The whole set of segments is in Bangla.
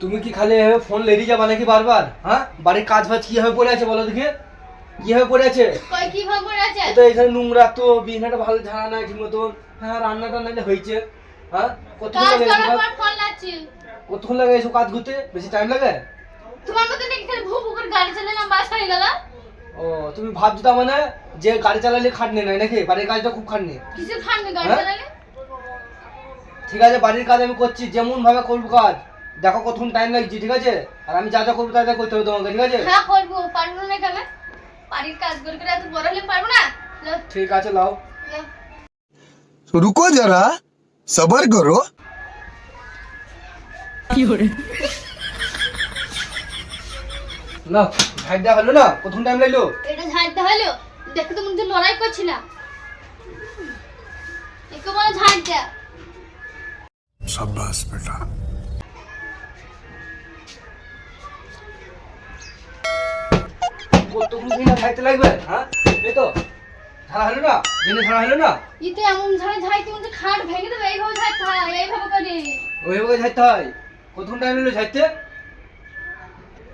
তুমি কি খালি এভাবে ফোন লেডি যাবা নাকি বারবার? হ্যাঁ? বাড়ির কাজ ফাজ কীভাবে পড়ে আছে বলো দেখি? কীভাবে পড়ে আছে? কই কি আছে? তো এখানে নোংরা তো বিছানাটা ভালো ঝাড়া নাই ঠিক মতন হ্যাঁ রান্না টান্না হয়েছে হ্যাঁ? কতক্ষণ লাগে কতক্ষণ লাগে এসব কাজ করতে? বেশি টাইম লাগে? তোমার মতো নাকি খালি ভু ভু করে গাড়ি চালালাম বাস হয়ে গেল? ও তুমি ভাবছ তার মানে যে গাড়ি চালালে খাটনি নাই নাকি? বাড়ির কাজটা খুব খাটনি। কিছু গাড়ি হ্যাঁ? চালালে? ঠিক আছে বাড়ির কাজ আমি করছি যেমন ভাবে করব কাজ। দেখো কতক্ষণ টাইম লাগছে ঠিক আছে? আর আমি যা যা করব তা যা করতে হবে তোমাকে ঠিক আছে? হ্যাঁ করব। পারব না কেন? বাড়ির কাজ করে করে এত বড় হলে পারব না? ঠিক আছে লাও। রুকো যারা সবার করো। কি হরে না ঝাড়টা হলো না? কতক্ষণ টাইম লাগল? এটা ঝাড়টা হলো? দেখো তো মনে লড়াই করছি না। একে বলো ঝাড়টা সাব্বাস বেটা। बेटा কতক্ষণ দিন খাইতে লাগবে হ্যাঁ এই তো ঝাড়া হলো না দিনে ঝাড়া হলো না ইতে এমন ঝাড়ে ঝাড়তে মধ্যে খাট ভেঙে দেবে এইভাবে ঝাড়তে হয় এইভাবে করে ওইভাবে ঝাড়তে হয় কতক্ষণ টাইম লাগলো ঝাড়তে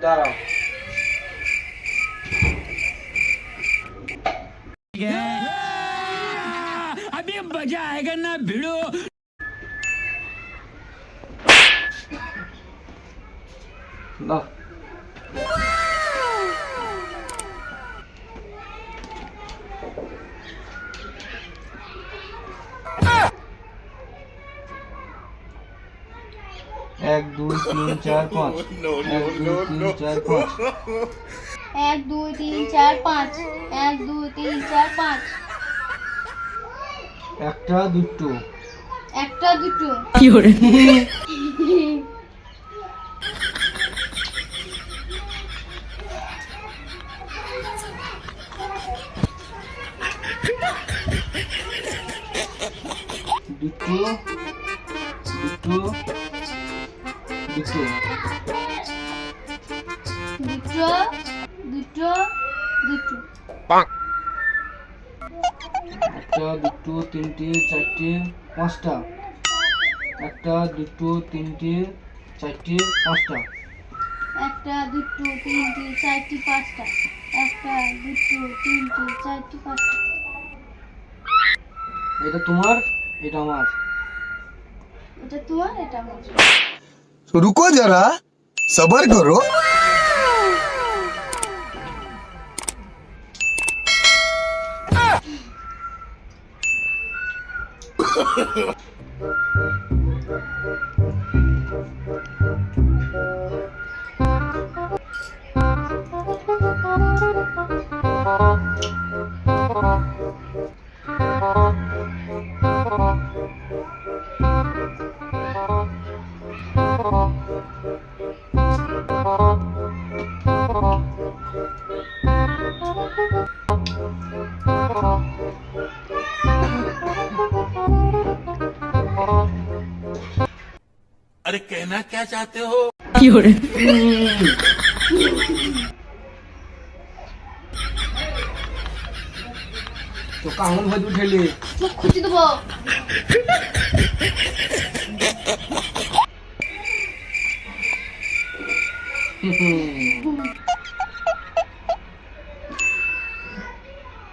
দাঁড়াও अभी मजा आएगा ना भिड़ो নাও এক দুই তিন চার পাঁচ। এক দুই তিন চার পাঁচ। এক দুই তিন চার পাঁচ। এক দুই তিন চার পাঁচ। একটা দুটো। একটা দুটো। দুটো দুটো। দুটো দুটো দুটো। দুটো একটা দুটো তিনটে চারটে পাঁচটা। একটা দুটো তিনটে চারটে পাঁচটা। একটা দুটো তিনটে চারটি পাঁচটা। একটা দুটো তিনটে চারটি পাঁচটা। এটা তোমার এটা আমার। এটা তোমার এটা আমার। तो रुको जरा सबर करो अरे कहना क्या चाहते हो তো কামড় ভাজ উঠেলি মুখ খুঁজে দেবো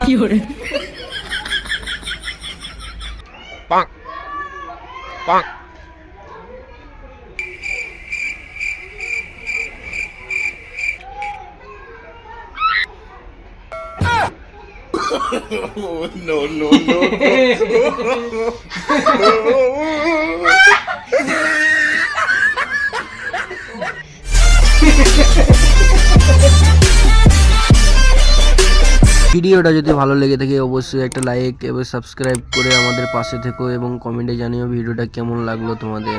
有人。棒，棒。no, oh, no, no, no. ভিডিওটা যদি ভালো লেগে থাকে, অবশ্যই একটা লাইক এবং সাবস্ক্রাইব করে আমাদের পাশে থেকো এবং কমেন্টে জানিও ভিডিওটা কেমন লাগল তোমাদের।